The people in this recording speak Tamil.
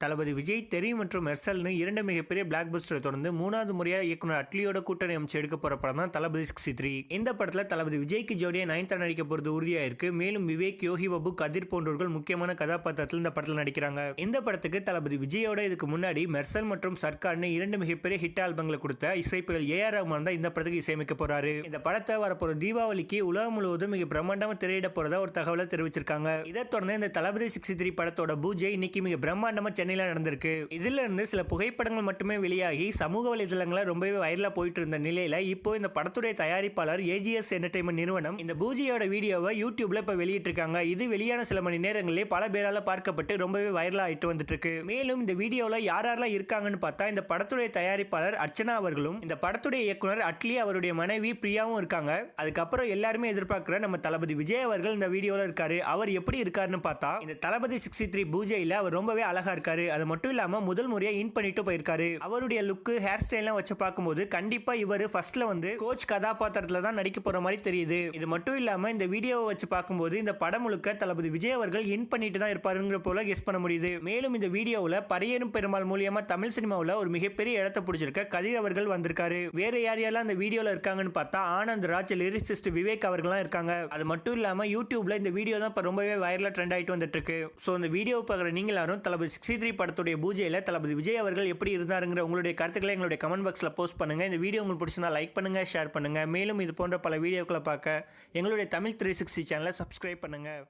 தளபதி விஜய் தெரி மற்றும் மெர்சல்னு இரண்டு மிகப்பெரிய பிளாக் பஸ்டரை தொடர்ந்து மூணாவது முறையாக இயக்குனர் அட்லியோட கூட்டணி அமைச்சு எடுக்க போற படம் தான் தளபதி சிக்ஸ்டி த்ரீ இந்த படத்தில் தளபதி விஜய்க்கு ஜோடியாக நயன்தாரா நடிக்க போறது உறுதியா இருக்கு மேலும் விவேக் யோகி பாபு கதிர் போன்றோர்கள் முக்கியமான கதாபாத்திரத்தில் இந்த படத்தில் நடிக்கிறாங்க. இந்த படத்துக்கு தளபதி விஜயோட இதுக்கு முன்னாடி மெர்சல் மற்றும் சர்க்கார்னு இரண்டு மிகப்பெரிய ஹிட் ஆல்பங்களை கொடுத்த இசைப்புகள் ஏ ஆர் ரஹ்மான் தான் இந்த படத்துக்கு இசையமைக்க போறாரு. இந்த படத்தை வரப்போற தீபாவளிக்கு உலகம் முழுவதும் மிக பிரம்மாண்டமாக திரையிட போறதா ஒரு தகவலை தெரிவிச்சிருக்காங்க. இதை தொடர்ந்து இந்த தளபதி சிக்ஸ்டி த்ரீ படத்தோட பூஜை இன்னைக்கு மிக பிரம்மாண்டமாக சென்னையில் நடந்திருக்கு. இதுல இருந்து சில புகைப்படங்கள் மட்டுமே வெளியாகி சமூக வலைதளங்களில் ரொம்பவே வைரலா போயிட்டு இருந்த நிலையில இப்போ இந்த படத்துடைய தயாரிப்பாளர் ஏஜிஎஸ் என்டர்டைன்மெண்ட் நிறுவனம் இந்த பூஜையோட வீடியோவை யூடியூப்ல இப்ப வெளியிட்டிருக்காங்க. இது வெளியான சில மணி நேரங்களிலே பல பேரால பார்க்கப்பட்டு ரொம்பவே வைரலா ஆயிட்டு வந்துட்டு இருக்கு மேலும் இந்த வீடியோல யார் யாரெல்லாம் இருக்காங்கன்னு பார்த்தா இந்த படத்துடைய தயாரிப்பாளர் அர்ச்சனா அவர்களும் இந்த படத்துடைய இயக்குனர் அட்லி அவருடைய மனைவி பிரியாவும் இருக்காங்க. அதுக்கப்புறம் எல்லாருமே எதிர்பார்க்கிற நம்ம தளபதி விஜய் அவர்கள் இந்த வீடியோல இருக்காரு. அவர் எப்படி இருக்காருன்னு பார்த்தா இந்த தளபதி சிக்ஸ்டி த்ரீ பூஜையில அவர் ரொம்பவே அழகா இருக்காரு. அது மட்டும் இல்லாம முதல் முறையா இன் பண்ணிட்டு போயிருக்காரு. அவருடைய லுக்கு ஹேர் ஸ்டைல்லாம் வச்சு பார்க்கும்போது கண்டிப்பா இவர் ஃபர்ஸ்ட்ல வந்து கோச் கதாபாத்திரத்துல தான் நடிக்க போற மாதிரி தெரியுது. இது மட்டும் இல்லாம இந்த வீடியோவை வச்சு பார்க்கும்போது இந்த படம் முழுக்க தளபதி விஜய் அவர்கள் இன் பண்ணிட்டு தான் இருப்பாருங்கிற போல கெஸ் பண்ண முடியுது. மேலும் இந்த வீடியோவில் பரியரும் பெருமாள் மூலியமா தமிழ் சினிமாவில் ஒரு மிகப்பெரிய இடத்தை பிடிச்சிருக்க கதிர் அவர்கள் வந்திருக்காரு. வேற யார் யாரெல்லாம் இந்த வீடியோல இருக்காங்கன்னு பார்த்தா ஆனந்த் ராஜ் லிரிசிஸ்ட் விவேக் அவர்கள்லாம் இருக்காங்க. அது மட்டும் இல்லாம யூடியூப்ல இந்த வீடியோ தான் இப்போ ரொம்பவே வைரலா ட்ரெண்ட் ஆயிட்டு வந்துட்டு இருக்கு. ஸோ இந்த வீடியோ பார்க்குற நீங்க எல்லாரும் தளபதி சிக்ஸ்டி த்ரீ படத்துடைய பூஜையில் தளபதி விஜய் அவர்கள் எப்படி இருந்தாருங்கிற உங்களுடைய கருத்துக்களை எங்களுடைய கமெண்ட் பாக்ஸில் போஸ்ட் பண்ணுங்க. இந்த வீடியோ உங்களுக்கு பிடிச்சிருந்தா லைக் பண்ணுங்கள் ஷேர் பண்ணுங்கள் மேலும் இது போன்ற பல வீடியோக்களை பார்க்க எங்களுடைய தமிழ் த்ரீ சிக்ஸ்டி சேனலை சப்ஸ்கிரைப் பண்ணுங்கள்